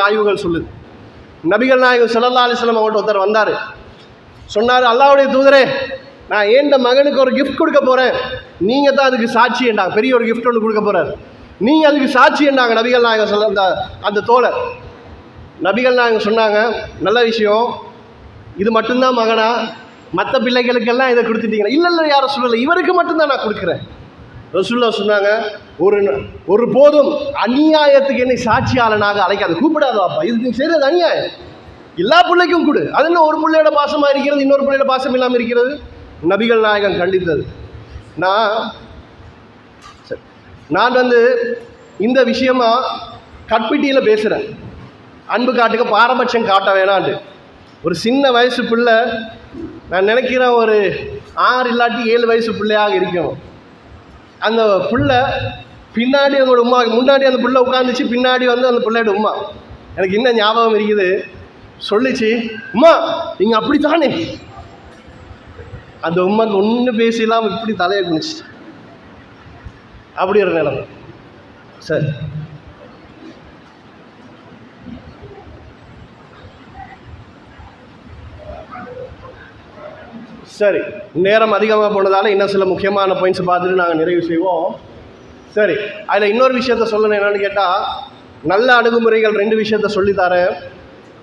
ஆய்வுகள் சொல்லுது. நபிகள் நாயகம் ஸல்லல்லாஹு அலிஸ்லாம் அவங்கள்ட்ட ஒருத்தர் வந்தார். சொன்னார் அல்லாவுடைய தூதரே நான் ஏண்ட மகனுக்கு ஒரு கிஃப்ட் கொடுக்க போகிறேன் நீங்கள் தான் அதுக்கு சாட்சி என்றாங்க பெரிய ஒரு கிஃப்ட் ஒன்று கொடுக்க போகிறார் நீங்கள் அதுக்கு சாட்சி என்றாங்க நபிகள் நாயகம் சொல்ல அந்த அந்த தோழர்? நபிகள் நாயகம் சொன்னாங்க நல்ல விஷயம். இது மட்டும்தான் மகனா? மற்ற பிள்ளைகளுக்கெல்லாம் இதை கொடுத்துட்டீங்க இல்லை இல்லை யாரும் சொல்லலை இவருக்கு மட்டும்தான் நான் கொடுக்குறேன். ரசுல்லா சொன்னாங்க ஒரு ஒரு போதும் அநியாயத்துக்கு என்னை சாட்சியாளனாக அழைக்காது கூப்பிடாதாப்பா இது நீ செய்கிறது அநியாயம். எல்லா பிள்ளைக்கும் கொடு. அது என்ன ஒரு பிள்ளையோட பாசமாக இருக்கிறது இன்னொரு பிள்ளையோட பாசம் இல்லாமல் இருக்கிறது? நபிகள் நாயகன் கண்டித்தது. நான் சரி. நான் வந்து இந்த விஷயமா கற்பிட்டியில் பேசுகிறேன் அன்பு காட்டுக்க பாரபட்சம் காட்ட வேணாண்டு. ஒரு சின்ன வயசு பிள்ளை நான் நினைக்கிறேன் ஒரு ஆறு இல்லாட்டி ஏழு வயசு பிள்ளையாக இருக்கணும். அந்த புள்ள பின்னாடி அவங்களோட உமா முன்னாடி அந்த புள்ள உட்காந்துச்சு பின்னாடி வந்து அந்த பிள்ளையோட உமா. எனக்கு இன்னும் ஞாபகம் இருக்குது. சொல்லிச்சு உமா நீங்கள் அப்படி தானே அந்த உமாக்கு ஒன்றும் பேசலாம் இப்படி தலையை குனிச்சு அப்படி ஒரு நிலம். சரி. சரி நேரம் அதிகமாக போனதால் இன்னும் சில முக்கியமான பாயிண்ட்ஸ் பார்த்துட்டு நாங்கள் நிறைவு செய்வோம். சரி அதில் இன்னொரு விஷயத்த சொல்லணும் என்னென்னு கேட்டால் நல்ல அணுகுமுறைகள் ரெண்டு விஷயத்த சொல்லித்தரேன்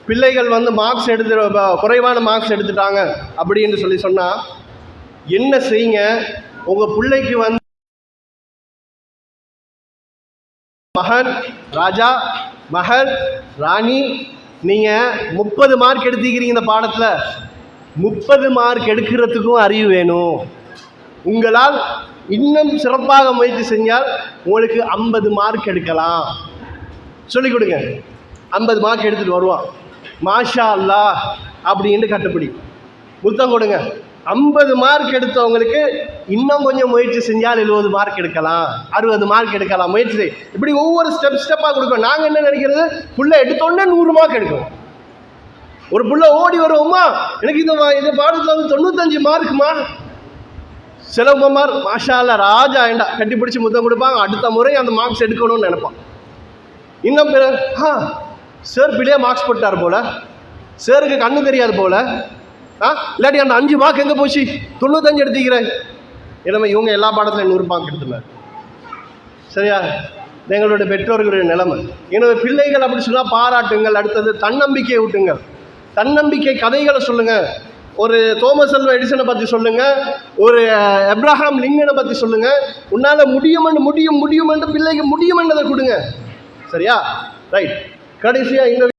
பிள்ளைகள் வந்து மார்க்ஸ் எடுத்து குறைவான மார்க்ஸ் எடுத்துட்டாங்க அப்படின்னு சொல்லி சொன்னால் என்ன செய்யுங்க? உங்கள் பிள்ளைக்கு வந்து மகன் ராஜா மகள் ராணி நீங்கள் முப்பது மார்க் எடுத்துக்கிறீங்க இந்த பாடத்தில். முப்பது மார்க் எடுக்கிறதுக்கும் அறிவு வேணும். உங்களால் இன்னும் சிறப்பாக முயற்சி செஞ்சால் உங்களுக்கு ஐம்பது மார்க் எடுக்கலாம். சொல்லிக் கொடுங்க. ஐம்பது மார்க் எடுத்துகிட்டு வருவான். மாஷா அல்லாஹ் அப்படின்னு கட்டுப்படி. புத்தம் கொடுங்க. ஐம்பது மார்க் எடுத்தவங்களுக்கு இன்னும் கொஞ்சம் முயற்சி செஞ்சால் எழுபது மார்க் எடுக்கலாம். அறுபது மார்க் எடுக்கலாம். முயற்சி இப்படி ஒவ்வொரு ஸ்டெப் ஸ்டெப்பாக கொடுக்கணும். நாங்கள் என்ன நினைக்கிறது? ஃபுல்லாக எடுத்தோன்னே நூறு மார்க் எடுக்கணும். ஒரு புள்ள ஓடி வருவோம்மா எனக்கு இந்த இந்த பாடத்தில் வந்து தொண்ணூத்தஞ்சு மார்க்குமா செலவுமார் மாஷால ராஜா ஏண்டா? கட்டி பிடிச்சி முத்தம் கொடுப்பாங்க. அடுத்த முறை அந்த மார்க்ஸ் எடுக்கணும்னு நினைப்பான். இன்னும் பிற ஆ சார் பிள்ளையே மார்க்ஸ் போட்டார் போல. சேருக்கு கண்ணு தெரியாது போல. ஆ இல்லாட்டி அந்த அஞ்சு மார்க் எங்கே போச்சு? தொண்ணூத்தஞ்சு எடுத்துக்கிறேன். எனவே இவங்க எல்லா பாடத்துலையும் நூறு மார்க் எடுத்துனார் சரியா? எங்களுடைய பெற்றோர்களுடைய நிலைமை. எனவே பிள்ளைகள் அப்படி சொன்னால் பாராட்டுங்கள் அடுத்தது தன்னம்பிக்கையை ஊட்டுங்கள். தன்னம்பிக்கை கதைகளை சொல்லுங்கள் ஒரு தோமஸ் அல்வா எடிசனை பற்றி சொல்லுங்கள் ஒரு எப்ராஹாம் லிங்கனை பற்றி சொல்லுங்கள் உன்னால் முடியுமென்று முடியும் முடியுமென்று பிள்ளைக்கு முடியுமென்றதை கொடுங்க. சரியா? ரைட் கடைசியாக இந்த